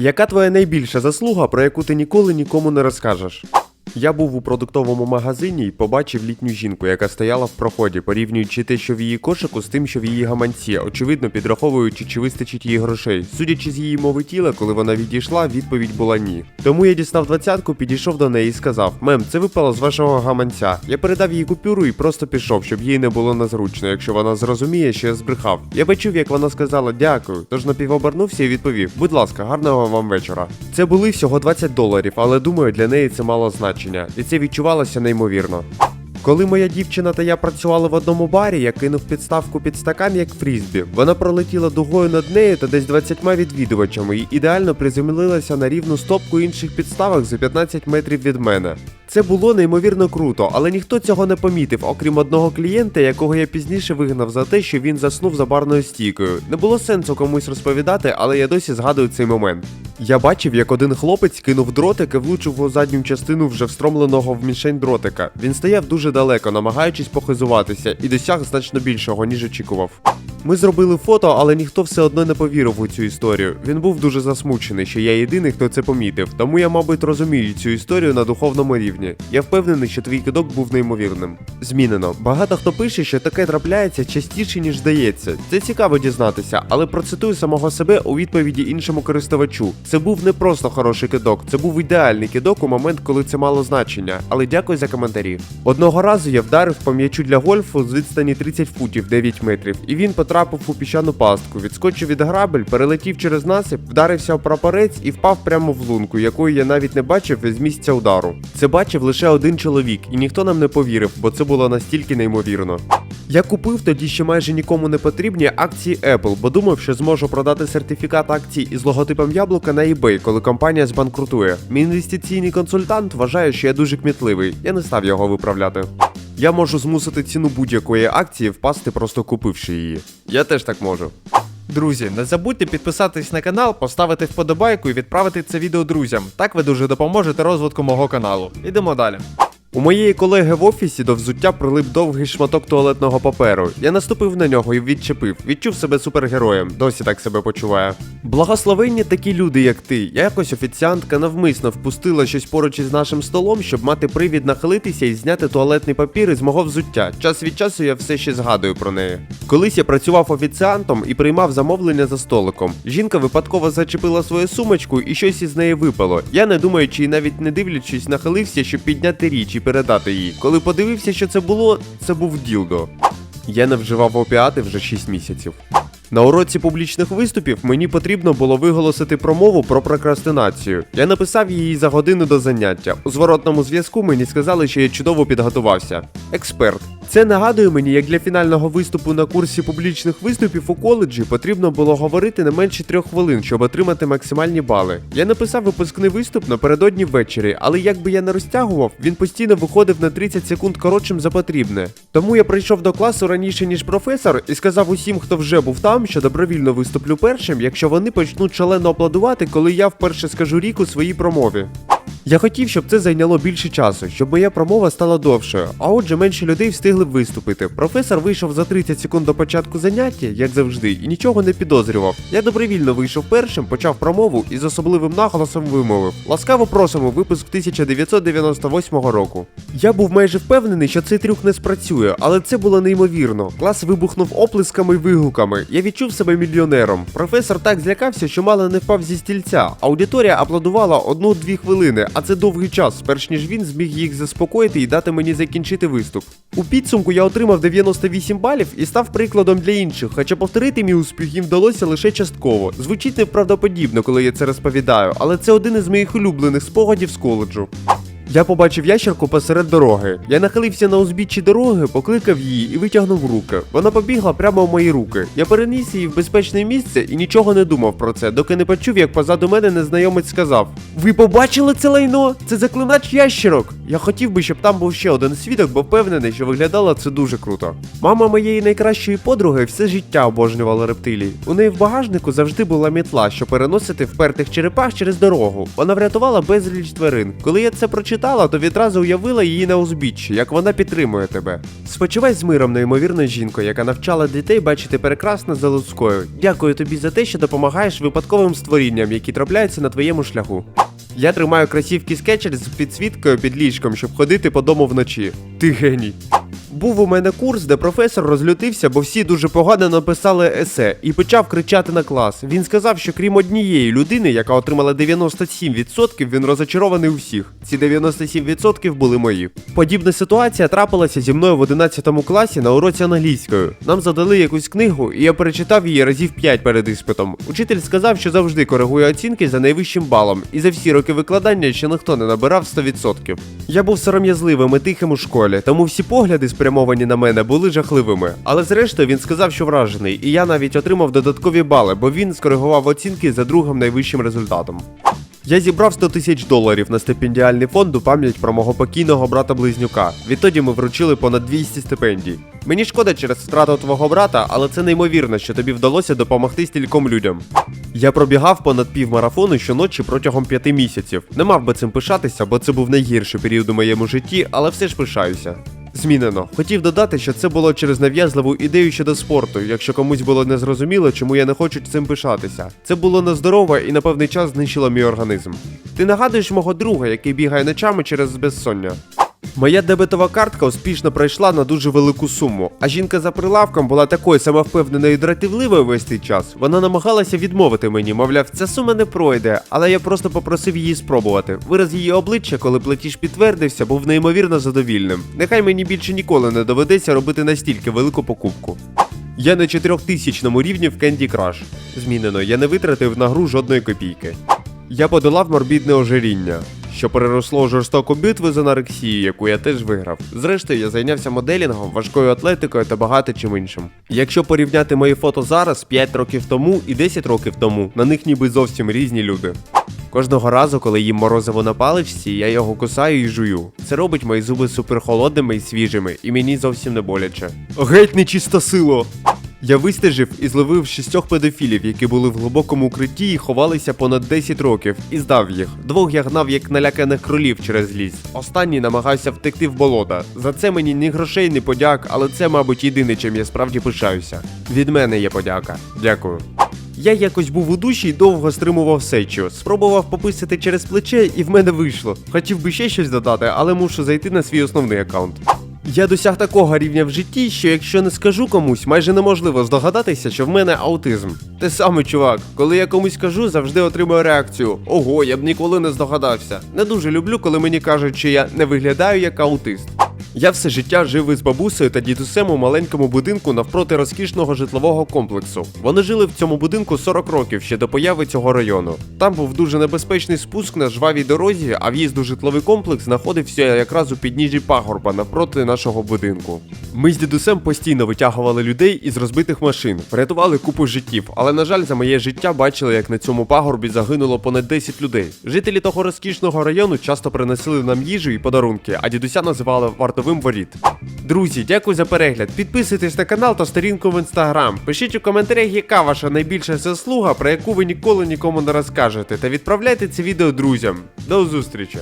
Яка твоя найбільша заслуга, про яку ти ніколи нікому не розкажеш? Я був у продуктовому магазині і побачив літню жінку, яка стояла в проході, порівнюючи те, що в її кошику, з тим, що в її гаманці, очевидно підраховуючи, чи вистачить їй грошей. Судячи з її мови тіла, коли вона відійшла, відповідь була ні. Тому я дістав двадцятку, підійшов до неї і сказав: Мем, це випало з вашого гаманця. Я передав їй купюру і просто пішов, щоб їй не було незручно, якщо вона зрозуміє, що я збрехав. Я почув, як вона сказала дякую, тож напівобернувся і відповів: Будь ласка, гарного вам вечора. Це були всього 20 доларів, але думаю, для неї це мало значення, і це відчувалося неймовірно. Коли моя дівчина та я працювали в одному барі, я кинув підставку під стакан як фрізбі. Вона пролетіла дугою над нею та десь 20 відвідувачами і ідеально приземлилася на рівну стопку інших підставок за 15 метрів від мене. Це було неймовірно круто, але ніхто цього не помітив, окрім одного клієнта, якого я пізніше вигнав за те, що він заснув за барною стійкою. Не було сенсу комусь розповідати, але я досі згадую цей момент. Я бачив, як один хлопець кинув дротик і влучив у задню частину вже встромленого в мішень дротика. Він стояв дуже далеко, намагаючись похизуватися, і досяг значно більшого, ніж очікував. Ми зробили фото, але ніхто все одно не повірив у цю історію. Він був дуже засмучений, що я єдиний, хто це помітив. Тому я, мабуть, розумію цю історію на духовному рівні. Я впевнений, що твій кидок був неймовірним. Змінено. Багато хто пише, що таке трапляється частіше, ніж здається. Це цікаво дізнатися, але процитую самого себе у відповіді іншому користувачу. Це був не просто хороший кидок, це був ідеальний кидок у момент, коли це мало значення. Але дякую за коментарі. Одного разу я вдарив по м'ячу для гольфу з відстані 30 футів 9 метрів, і він потрапив у піщану пастку, відскочив від грабель, перелетів через насип, вдарився в прапорець і впав прямо в лунку, якої я навіть не бачив з місця удару. Це бачив лише один чоловік, і ніхто нам не повірив, бо це було настільки неймовірно. Я купив тоді ще майже нікому не потрібні акції Apple, бо думав, що зможу продати сертифікат акцій із логотипом яблука на eBay, коли компанія збанкрутує. Мій інвестиційний консультант вважає, що я дуже кмітливий. Я не став його виправляти. Я можу змусити ціну будь-якої акції впасти, просто купивши її. Я теж так можу. Друзі, не забудьте підписатись на канал, поставити вподобайку і відправити це відео друзям. Так ви дуже допоможете розвитку мого каналу. Ідемо далі. У моєї колеги в офісі до взуття прилип довгий шматок туалетного паперу. Я наступив на нього і відчепив. Відчув себе супергероєм, досі так себе почуваю. Благословенні такі люди, як ти. Я Якось офіціантка навмисно впустила щось поруч із нашим столом, щоб мати привід нахилитися і зняти туалетний папір із мого взуття. Час від часу я все ще згадую про неї. Колись я працював офіціантом і приймав замовлення за столиком. Жінка випадково зачепила свою сумочку і щось із неї випало. Я не думаючи і навіть не дивлячись, нахилився, щоб підняти річ і передати їй. Коли подивився, що це було, це був ділдо. Я не вживав опіати вже 6 місяців. На уроці публічних виступів мені потрібно було виголосити промову про прокрастинацію. Я написав її за годину до заняття. У зворотному зв'язку мені сказали, що я чудово підготувався. Експерт. Це нагадує мені, як для фінального виступу на курсі публічних виступів у коледжі потрібно було говорити не менше трьох хвилин, щоб отримати максимальні бали. Я написав випускний виступ напередодні ввечері, але як би я не розтягував, він постійно виходив на 30 секунд коротшим за потрібне. Тому я прийшов до класу раніше, ніж професор, і сказав усім, хто вже був там, що добровільно виступлю першим, якщо вони почнуть шалено аплодувати, коли я вперше скажу рік у своїй промові. Я хотів, щоб це зайняло більше часу, щоб моя промова стала довшою, а отже менше людей встигли б виступити. Професор вийшов за 30 секунд до початку заняття, як завжди, і нічого не підозрював. Я добровільно вийшов першим, почав промову і з особливим наголосом вимовив: Ласкаво просимо, випуск 1998 року. Я був майже впевнений, що цей трюк не спрацює, але це було неймовірно. Клас вибухнув оплесками й вигуками. Я відчув себе мільйонером. Професор так злякався, що мало не впав зі стільця. Аудиторія аплодувала одну-дві хвилини, а це довгий час, перш ніж він зміг їх заспокоїти і дати мені закінчити виступ. У підсумку я отримав 98 балів і став прикладом для інших, хоча повторити мій успіх їм вдалося лише частково. Звучить неправдоподібно, коли я це розповідаю, але це один із моїх улюблених спогадів з коледжу. Я побачив ящерку посеред дороги. Я нахилився на узбіччі дороги, покликав її і витягнув руки. Вона побігла прямо в мої руки. Я переніс її в безпечне місце і нічого не думав про це, доки не почув, як позаду мене незнайомець сказав: Ви побачили це лайно? Це заклинач ящерок. Я хотів би, щоб там був ще один свідок, бо впевнений, що виглядало це дуже круто. Мама моєї найкращої подруги все життя обожнювала рептилій. У неї в багажнику завжди була мітла, щоб переносити впертих черепах через дорогу. Вона врятувала безліч тварин. Коли я це прочитав, прочитала, то відразу уявила її на узбіччі, як вона підтримує тебе. Спочивай з миром, неймовірна жінка, яка навчала дітей бачити прекрасне за людською. Дякую тобі за те, що допомагаєш випадковим створінням, які трапляються на твоєму шляху. Я тримаю красівки скетчер з підсвіткою під ліжком, щоб ходити по дому вночі. Ти геній. Був у мене курс, де професор розлютився, бо всі дуже погано написали есе, і почав кричати на клас. Він сказав, що крім однієї людини, яка отримала 97%, він розочарований у всіх. Ці 97% були мої. Подібна ситуація трапилася зі мною в 11 класі на уроці англійської. Нам задали якусь книгу, і я перечитав її разів 5 перед іспитом. Учитель сказав, що завжди коригує оцінки за найвищим балом, і за всі роки викладання ще ніхто не набирав 100%. Я був сором'язливим і тихим у школі, тому всі погляди, спрямовані на мене, були жахливими. Але зрештою він сказав, що вражений, і я навіть отримав додаткові бали, бо він скоригував оцінки за другим найвищим результатом. Я зібрав 100 тисяч доларів на стипендіальний фонд у пам'ять про мого покійного брата-близнюка. Відтоді ми вручили понад 200 стипендій. Мені шкода через втрату твого брата, але це неймовірно, що тобі вдалося допомогти стільком людям. Я пробігав понад півмарафону щоночі протягом п'яти місяців. Не мав би цим пишатися, бо це був найгірший період у моєму житті, але все ж пишаюся. Змінено. Хотів додати, що це було через нав'язливу ідею щодо спорту, якщо комусь було незрозуміло, чому я не хочу цим пишатися. Це було нездорове і на певний час знищило мій організм. Ти нагадуєш мого друга, який бігає ночами через безсоння. Моя дебетова картка успішно пройшла на дуже велику суму, а жінка за прилавком була такою самовпевненою і дратівливою весь цей час. Вона намагалася відмовити мені, мовляв, ця сума не пройде, але я просто попросив її спробувати. Вираз її обличчя, коли платіж підтвердився, був неймовірно задовільним. Нехай мені більше ніколи не доведеться робити настільки велику покупку. Я на 4000 рівні в Candy Crush. Змінено, я не витратив на гру жодної копійки. Я подолав морбідне ожиріння, що переросло у жорстоку битву з анорексією, яку я теж виграв. Зрештою, я зайнявся моделінгом, важкою атлетикою та багато чим іншим. Якщо порівняти мої фото зараз, 5 років тому і 10 років тому, на них ніби зовсім різні люди. Кожного разу, коли їм морозиво на паличці, я його кусаю і жую. Це робить мої зуби суперхолодними і свіжими, і мені зовсім не боляче. Геть нечиста сила! Я вистежив і зловив шістьох педофілів, які були в глибокому укритті і ховалися понад 10 років, і здав їх. Двох я гнав як наляканих кролів через ліс. Останній намагався втекти в болота. За це мені ні грошей, ні подяк, але це, мабуть, єдине, чим я справді пишаюся. Від мене є подяка. Дякую. Я якось був у душі і довго стримував сечу. Спробував пописати через плече, і в мене вийшло. Хотів би ще щось додати, але мушу зайти на свій основний аккаунт. Я досяг такого рівня в житті, що якщо не скажу комусь, майже неможливо здогадатися, що в мене аутизм. Те саме, чувак, коли я комусь кажу, завжди отримую реакцію: Ого, я б ніколи не здогадався. Не дуже люблю, коли мені кажуть, що я не виглядаю як аутист. Я все життя жив із бабусею та дідусем у маленькому будинку навпроти розкішного житлового комплексу. Вони жили в цьому будинку 40 років ще до появи цього району. Там був дуже небезпечний спуск на жвавій дорозі, а в'їзд у житловий комплекс знаходився якраз у підніжжі пагорба навпроти нашого будинку. Ми з дідусем постійно витягували людей із розбитих машин, врятували купу життів, але на жаль, за моє життя бачили, як на цьому пагорбі загинуло понад 10 людей. Жителі того розкішного району часто приносили нам їжу і подарунки, а дідуся називали вартовим воріт. Друзі, дякую за перегляд. Підписуйтесь на канал та сторінку в інстаграм. Пишіть у коментарях, яка ваша найбільша заслуга, про яку ви ніколи нікому не розкажете, та відправляйте це відео друзям. До зустрічі!